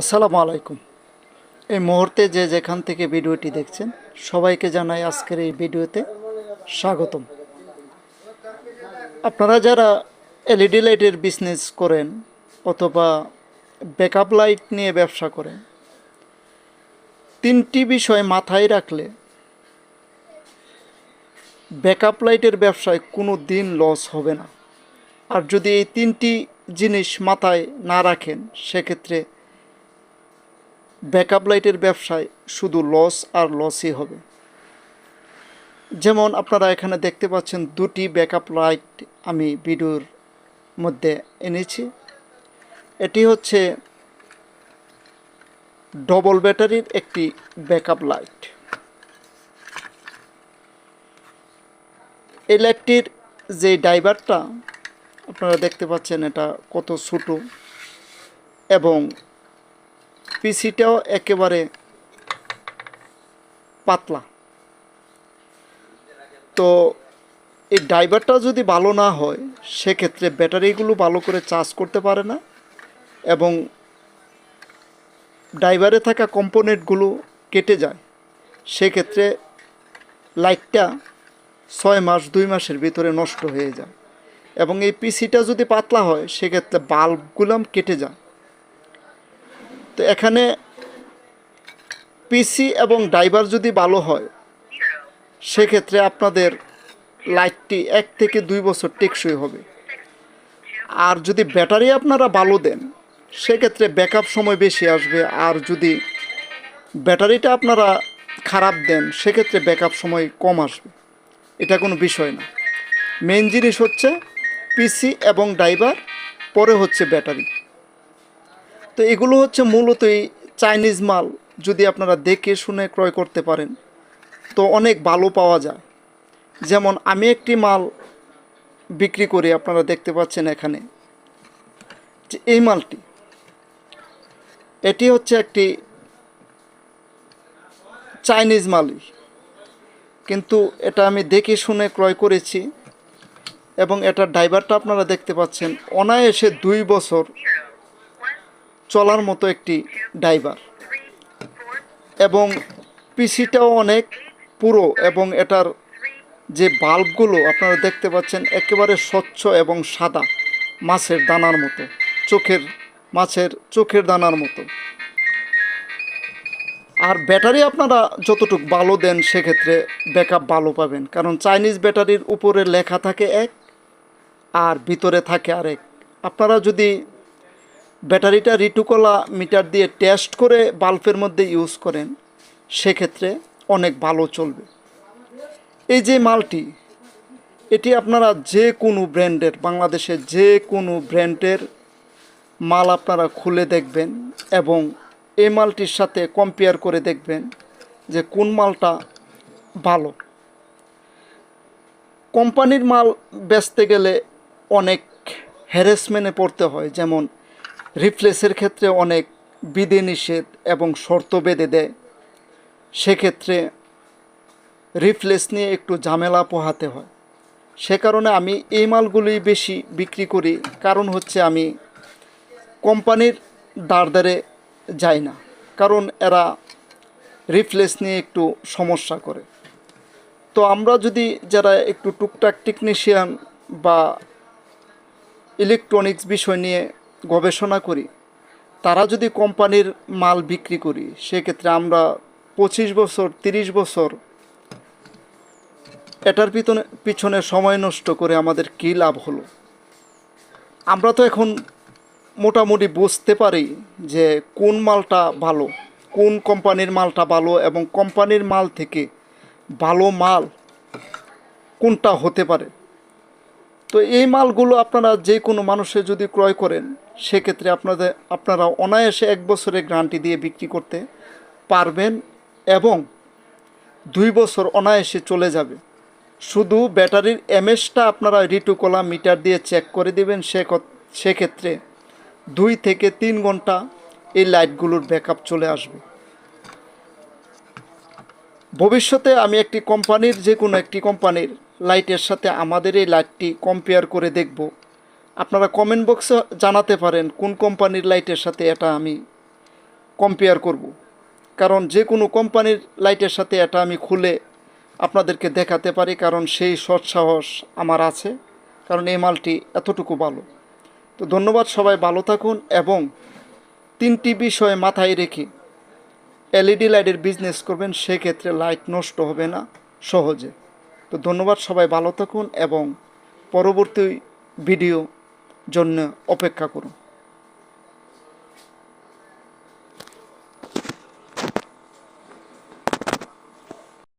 আসসালামু আলাইকুম। এই মুহূর্তে যে যেখান থেকে ভিডিওটি দেখছেন, সবাইকে জানাই আজকের এই ভিডিওতে স্বাগতম। আপনারা যারা এলইডি লাইটের বিজনেস করেন অথবা ব্যাকআপ লাইট নিয়ে ব্যবসা করেন, তিনটি বিষয় মাথায় রাখলে ব্যাকআপ লাইটের ব্যবসায় কোনো দিন লস হবে না। আর যদি এই তিনটি জিনিস মাথায় না রাখেন, সেক্ষেত্রে ব্যাকআপ লাইটের ব্যবসায় শুধু লস আর লসই হবে। যেমন আপনারা এখানে দেখতে পাচ্ছেন দুটি ব্যাকআপ লাইট আমি ভিডিওর মধ্যে এনেছি। এটি হচ্ছে ডবল ব্যাটারির একটি ব্যাকআপ লাইট এই লাইটটির যে ড্রাইভারটা আপনারা দেখতে পাচ্ছেন এটা কত ছোটো এবং পিসিটাও একেবারে পাতলা। তো এই ড্রাইভারটা যদি ভালো না হয়, সেক্ষেত্রে ব্যাটারিগুলো ভালো করে চার্জ করতে পারে না এবং ড্রাইভারে থাকা কম্পোনেন্টগুলো কেটে যায়। সেক্ষেত্রে লাইটটা ছয় মাস, দুই মাসের ভিতরে নষ্ট হয়ে যায় এবং এই পিসিটা যদি পাতলা হয়, সেক্ষেত্রে বাল্বগুলাম কেটে যায়। তো এখানে পিসি এবং ড্রাইভার যদি ভালো হয়, সেক্ষেত্রে আপনাদের লাইটটি এক থেকে দুই বছর টেকসই হবে। আর যদি ব্যাটারি আপনারা ভালো দেন, সেক্ষেত্রে ব্যাকআপ সময় বেশি আসবে। আর যদি ব্যাটারিটা আপনারা খারাপ দেন, সেক্ষেত্রে ব্যাকআপ সময় কম আসবে। এটা কোনো বিষয় না। মেন জিনিস হচ্ছে পিসি এবং ড্রাইভার পরে হচ্ছে ব্যাটারি। তো এগুলো হচ্ছে মূলত এই চাইনিজ মাল, যদি আপনারা দেখে শুনে ক্রয় করতে পারেন, তো অনেক ভালো পাওয়া যায়। যেমন আমি একটি মাল বিক্রি করি, আপনারা দেখতে পাচ্ছেন এখানে। যে এই মালটি, এটি হচ্ছে একটি চাইনিজ মালই। কিন্তু এটা আমি দেখে শুনে ক্রয় করেছি এবং এটার ড্রাইভারটা আপনারা দেখতে পাচ্ছেন। অনায়াসে দুই বছর চলার মতো একটি ড্রাইভার। এবং পিসিটাও অনেক পুরো এবং এটার যে বাল্বগুলো আপনারা দেখতে পাচ্ছেন একেবারে স্বচ্ছ এবং সাদা মাছের দানার মতো, চোখের মাছের চোখের দানার মতো। আর ব্যাটারি আপনারা যতটুকু ভালো দেন সেক্ষেত্রে ব্যাকআপ ভালো পাবেন, কারণ চাইনিজ ব্যাটারির উপরে লেখা থাকে এক আর ভিতরে থাকে আরেক। আপনারা যদি ব্যাটারিটা রিটুকলা মিটার দিয়ে টেস্ট করে বাল্বের মধ্যে ইউজ করেন, সেক্ষেত্রে অনেক ভালো চলবে। এই যে মালটি, এটি আপনারা যে কোনো ব্র্যান্ডের, বাংলাদেশে যে কোনো ব্র্যান্ডের মাল আপনারা খুলে দেখবেন এবং এই মালটির সাথে কম্পেয়ার করে দেখবেন যে কোন মালটা ভালো। কোম্পানির মাল বেচতে গেলে অনেক হ্যারেসমেন্টে পড়তে হয়, যেমন রিপ্লেসের ক্ষেত্রে অনেক বিধিনিষেধ এবং শর্ত বেঁধে দেয়। সেক্ষেত্রে রিপ্লেস নিয়ে একটু ঝামেলা পোহাতে হয়। সে কারণে আমি এই মালগুলোই বেশি বিক্রি করি, কারণ হচ্ছে আমি কোম্পানির দাঁড় যাই না, কারণ এরা রিপ্লেস নিয়ে একটু সমস্যা করে। তো আমরা যদি যারা একটু টুকটাক টেকনিশিয়ান বা ইলেকট্রনিক্স বিষয় নিয়ে গবেষণা করি, তারা যদি কোম্পানির মাল বিক্রি করি, সেক্ষেত্রে আমরা পঁচিশ বছর, তিরিশ বছর এটার পিছনে পিছনে সময় নষ্ট করে আমাদের কী লাভ হলো? আমরা তো এখন মোটামুটি বুঝতে পারি যে কোন মালটা ভালো, কোন কোম্পানির মালটা ভালো এবং কোম্পানির মাল থেকে ভালো মাল কোনটা হতে পারে। তো এই মালগুলো আপনারা যে কোনো মানুষে যদি ক্রয় করেন, সেক্ষেত্রে আপনাদের, আপনারা অনায়াসে এক বছরের গ্যারান্টি দিয়ে বিক্রি করতে পারবেন এবং দুই বছর অনায়াসে চলে যাবে। শুধু ব্যাটারির এমএসটা আপনারা রিটুকলা মিটার দিয়ে চেক করে দেবেন, সে সেক্ষেত্রে দুই থেকে তিন ঘণ্টা এই লাইটগুলোর ব্যাকআপ চলে আসবে। ভবিষ্যতে আমি একটি কোম্পানির, যে কোনো একটি কোম্পানির লাইটের সাথে আমাদের এই লাইটটি কম্পেয়ার করে দেখব। আপনারা কমেন্ট বক্সে জানাতে পারেন কোন কোম্পানির লাইটের সাথে এটা আমি কম্পেয়ার করব। কারণ যে কোনো কোম্পানির লাইটের সাথে এটা আমি খুলে আপনাদেরকে দেখাতে পারি, কারণ সেই সৎসাহস আমার আছে, কারণ এই মালটি এতটুকু ভালো। তো ধন্যবাদ, সবাই ভালো থাকুন এবং তিনটি বিষয় মাথায় রেখে এলইডি লাইটের বিজনেস করবেন, সেক্ষেত্রে লাইট নষ্ট হবে না সহজে। তো ধন্যবাদ সবাই ভালো থাকুন এবং পরবর্তী ভিডিও জন্য অপেক্ষা করুন।